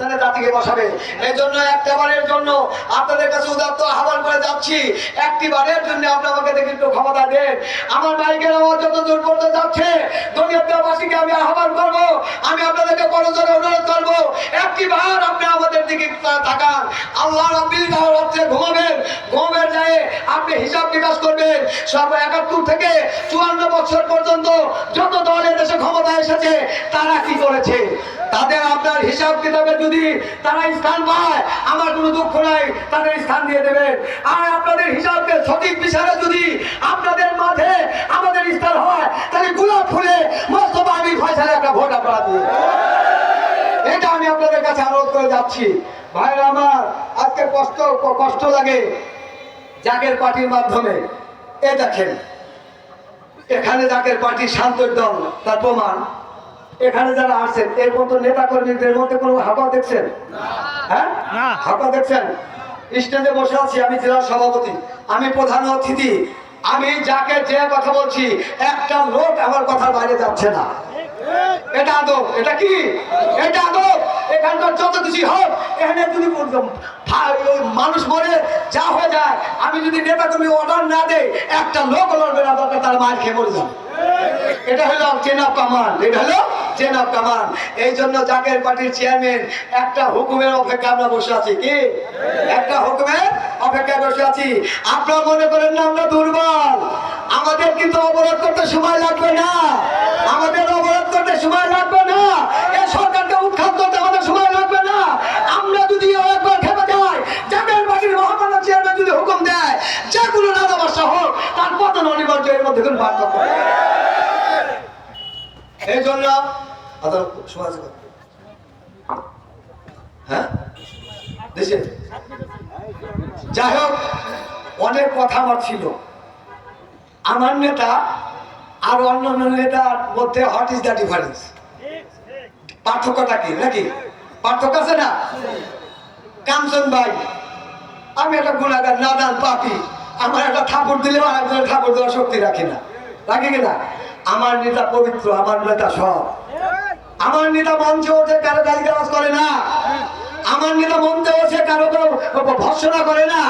স্থানে জাতিকে বসাবে। এই জন্য একটা বারের জন্য আপনাদের কাছে উদাত্ত আহ্বান করে যাচ্ছি। একটি বারের জন্য আপনি আমাকে দেখে একটু ক্ষমতা দেন। আমার মাইকের আওয়াজ যত দূর পর্যন্ত যাচ্ছে দলীয়বাসীকে আমি আহ্বান করব, আমি আপনাদেরকে করজোরে অনুরোধ করব, একটি বার আপনি আমাদের দিকে তাকান। আল্লাহ রাব্বিল রাত্রে ঘুমাবেন, ঘুমের যায় আপনি হিসাব নিকাশ করবেন। সব একাত্তর থেকে চুয়ান্ন বছর পর্যন্ত যত দল দেশে ক্ষমতা এসেছে তারা কি করেছে তাদের আপনার হিসাব কিতাবে যদি তারা স্থান পায়, আমার কোনো দুঃখ নাই, তাদের স্থান দিয়ে দেবেন। আর আপনাদের হিসাবকে সঠিক বিচারে যদি আপনাদের মাঝে আমাদের স্থান হয়, তাহলে গোলাপ ফুলে মোস্তফা ফয়সালে একটা ভোট আপনারা দিয়ে এটা আমি আপনাদের কাছে অনুরোধ করে যাচ্ছি। ভাইরা আমার, আজকে কষ্ট কষ্ট লাগে জাগের পার্টির মাধ্যমে। এ দেখেন, এখানে জাগের পার্টি শান্তর দল, তার প্রমাণ। এখানে যারা আসছেন এর মতো নেতা কর্মীদের মধ্যে কোনো হাবা দেখছেন? হ্যাঁ। হাবা দেখছেন? স্টেজে বসে আছি আমি জেলা সভাপতি আমি প্রধান অতিথি। আমি যাকে যে কথা বলছি একটা লোক আমার কথার বাইরে যাচ্ছে না। এটা আদব এটা কি? এটা আদব। এখানকার যত কিছু হোক এখানে যদি মানুষ মরে যা হয়ে যায় আমি যদি নেতা তুমি অর্ডার না দেই একটা লোক লড়বে না তার মার খেয়ে মরে যাবে। এটা হলো চেন অফ কমান্ড এটা হলো চেন অফ এই জন্য জাকের পার্টির চেয়ারম্যান একটা হুকুমের অপেক্ষা আমরা বসে আছি। কি? একটা হুকুমের অপেক্ষায় বসে আছি। আপনারা মনে করেন না, আমরা দুর্বল। আমাদের কিন্তু অবরোধ করতে সময় লাগবে না। আমাদের অবরোধ করতে সময় লাগবে না। এই সরকারকে উৎখাত করতে আমাদের সময় লাগবে না। আমরা যদি একবার খেপে যাই, জাকের পার্টির মহামান্য চেয়ারম্যান যদি হুকুম দেয়, যে কোনো রাজা বাসা হোক, তার পতন অনিবার্য, এর মধ্যে কোনো পার্থক্য এই জন্য আদালত সমাজ হ্যাঁ? দেশে? যাই হোক, অনেক কথা আমার ছিল। আমার নেতা আর অন্য অন্য নেতার মধ্যে হোয়াট ইজ দ্য ডিফারেন্স পার্থক্যটা কি, নাকি? পার্থক্য আছে না? কাঞ্চন ভাই, আমি একটা গুণাগার নাদান পাপি। আমার একটা থাপড় দিলেও আর একজনের থাপড় দেওয়ার শক্তি রাখি না। রাখি কিনা আমার নেতা পবিত্র, আমার নেতা সব আমার নেতা মঞ্চে ওঠে, কারও গালি গালাজ করে না। আমার নেতা মঞ্চে ওঠে, কারও ভর্সনা করে না।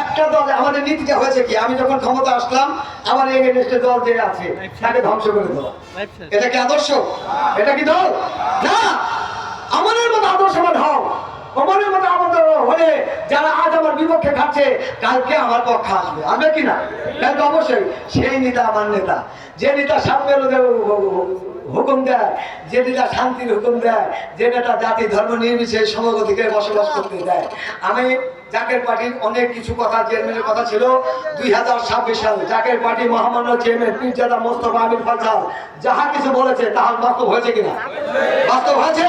একটা দল, আমাদের নীতিতে হয়েছে কি, আমি যখন ক্ষমতা আসলাম, আমার এগেনস্টে দল যে আছে, তাকে ধ্বংস করে দেওয়া এটা কি আদর্শ? এটা কি দল? না! আমাদের মতো আমার হও। আমাদের মতো আমাদের হলে যারা আজ আমার বিপক্ষে খাচ্ছে, কালকে আমার পক্ষে আসবে। আসবে কিনা কালকে অবশ্যই সেই নেতা আমার নেতা। যে নেতা সামনের হুকুম দেয়, যে নেতা শান্তির হুকুম দেয়, যে নেতা জাতি ধর্ম নির্বিশেষ সমগতিকে বসবাস করতে দেয়। আমি জাকের পার্টির অনেক কিছু কথা, চেয়ারম্যানের কথা ছিল। দুই হাজার ছাব্বিশ সালে জাকের পার্টি মহামান্য চেয়ারম্যান পীরজাদা মোস্তফা আমির ফালসাল যাহা কিছু বলেছে তাহার বাস্তব হয়েছে কিনা? বাস্তব হয়েছে?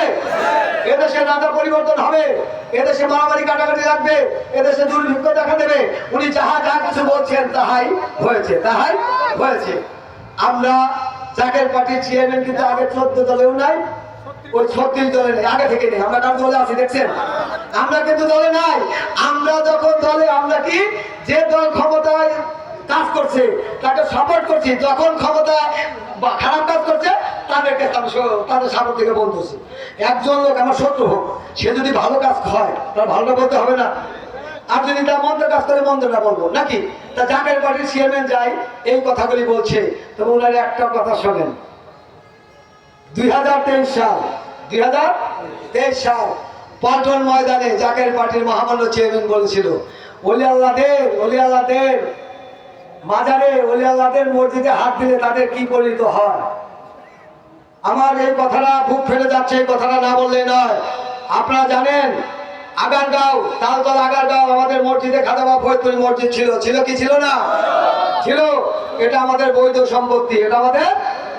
এদেশে রাজা পরিবর্তন হবে, এদেশে মারামারি কাটাকাটি লাগবে, এদেশে দুর্ভিক্ষ দেখা দেবে। উনি যাহা যা কিছু বলছেন তাহাই হয়েছে তাহাই হয়েছে। আমরা জাকের পার্টির চেয়ারম্যান কিন্তু আগে চোদ্দ দলেও নাই, ওই ছত্রিশ দলে নেই, আগে থেকে নেই। আমরা কার দলে আছি, দেখছেন? আমরা কিন্তু দলে নাই। আমরা যখন দলে, আমরা কি? যে দল ক্ষমতায় কাজ করছে, তাকে সাপোর্ট করছি, যখন ক্ষমতায় বা খারাপ কাজ করছে, তাদেরকে তাদের সাপোর্ট থেকে বলতেছি একজন লোক আমার শত্রু হোক, সে যদি ভালো কাজ হয়, তার ভালোটা বলতে হবে না। আর যদি তার মন্দ কাজ করে, মন্দটা বলব। নাকি? তা জাকের পার্টির চেয়ারম্যান যাই, এই কথাগুলি বলছে। তো ওনার একটা কথা শোনেন। দুই হাজার তেইশ সাল, দুই হাজার তেইশ সাল পল্টন ময়দানে জাকের পার্টির মহামান্য চেয়ারম্যান বলেছিল অলি আল্লাহদের অলি আল্লাহদের মাজারে অলি আল্লাহদের মসজিদে হাত দিলে তাদের কি পরিণত হয়? আমার এই কথাটা বুক ফেলে যাচ্ছে, এই কথাটা না বললে নয়। আপনারা জানেন, আগারগাঁও, তালতল আগারগাঁও আমাদের মসজিদে খাদাবা ফরিদপুর মসজিদ ছিল। ছিল কি ছিল না? ছিল। এটা আমাদের বৈধ সম্পত্তি, এটা আমাদের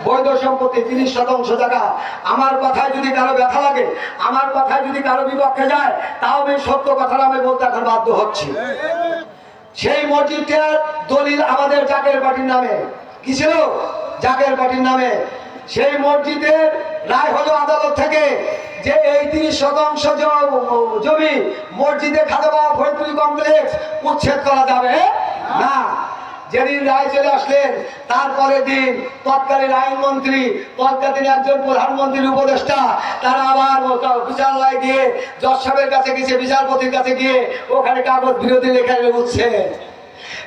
বৈধ সম্পত্তি তিরিশ শতাংশ জায়গা। আমার কথায় যদি কারও ব্যথা লাগে, আমার কথায় যদি কারও বিপক্ষে যায়, তাও আমি সত্য কথাটা আমি বলতে এখন বাধ্য হচ্ছি। সেই মসজিদটার দলিল আমাদের জাকের পার্টির নামে। কি ছিল? জাকের পার্টির নামে। সেই মসজিদের রায় হলো আদালত থেকে যে এই তিরিশ শতাংশ জমি মসজিদে খাদাবা ফরিদপুরি কমপ্লেক্স উচ্ছেদ করা যাবে না। যেদিন রায় চলে আসলেন তারপরে দিন তৎকালীন আইনমন্ত্রী, তৎকালীন একজন প্রধানমন্ত্রীর উপদেষ্টা, তারা আবার বিচারালয় গিয়ে জজ সাহেবের কাছে গিয়েছে বিচারপতির কাছে গিয়ে ওখানে কাগজ বিরোধী লেখা উঠছে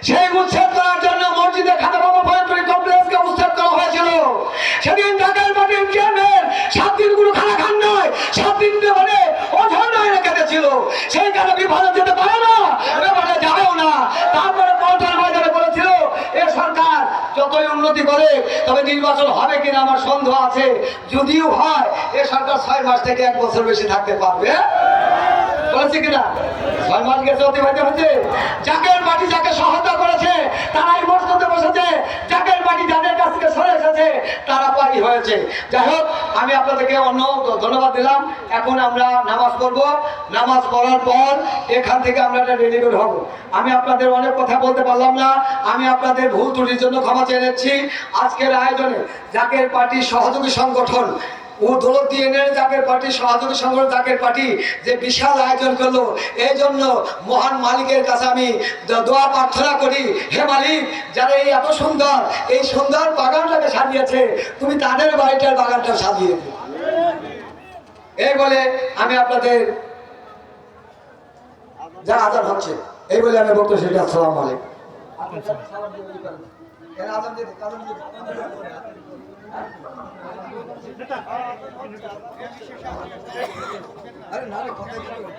সেই উচ্ছেদ করার জন্য মসজিদে খাতা বাবা ভয়ঙ্করী কমপ্লেক্সকে উচ্ছেদ করা হয়েছিল সেদিন ঢাকার পার্টির চেয়ারম্যান সাত দিন কোনো খানা খান নয় সাত দিন মানে অঝর নয় রেখে ছিল সেই কারণে বিভাজন যেতে পারে না বিভাজনে যাবেও না তারপরে পল্টন বাজারে বলেছিল এ সরকার যতই উন্নতি করে তবে নির্বাচন হবে কিনা আমার সন্দেহ আছে। যদিও হয়, এ সরকার ছয় মাস থেকে এক বছর বেশি থাকতে পারবে। বলেছে কিনা? ছয় মাস গেছে, অতিবাহিত হচ্ছে। যাকে পার্টি যাকে সহায়তা করেছে, তারাই করতে বসেছে। পার্টি যাদের কাছ থেকে সরে এসেছে, তারা পার্টি হয়েছে। যাই হোক, আমি আপনাদেরকে অন্য ধন্যবাদ দিলাম। এখন আমরা নামাজ পড়ব। নামাজ পড়ার পর এখান থেকে আমরা একটা ডেলিভারি হব। আমি আপনাদের অনেক কথা বলতে পারলাম না। আমি আপনাদের ভুল ত্রুটির জন্য ক্ষমা চেয়ে নিচ্ছি। আজকের আয়োজনে জাকের পার্টির সহযোগী সংগঠন ও দৌলত জাকের পার্টি সহযোগী সংগঠন জাকের পার্টি যে বিশাল আয়োজন করল এই জন্য মহান মালিকের কাছে আমি দোয়া প্রার্থনা করি। হে মালিক যারা এই এত সুন্দর এই সুন্দর বাগানটাকে সাজিয়েছে তুমি তাদের বাড়িটার বাগানটা সাজিয়ে দিও। এই বলে আমি আপনাদের যা আজান হচ্ছে এই বলে আমি বক্তব্য শেষ আসসালাম আলাইকুম। আরে না রে, কথা বলো।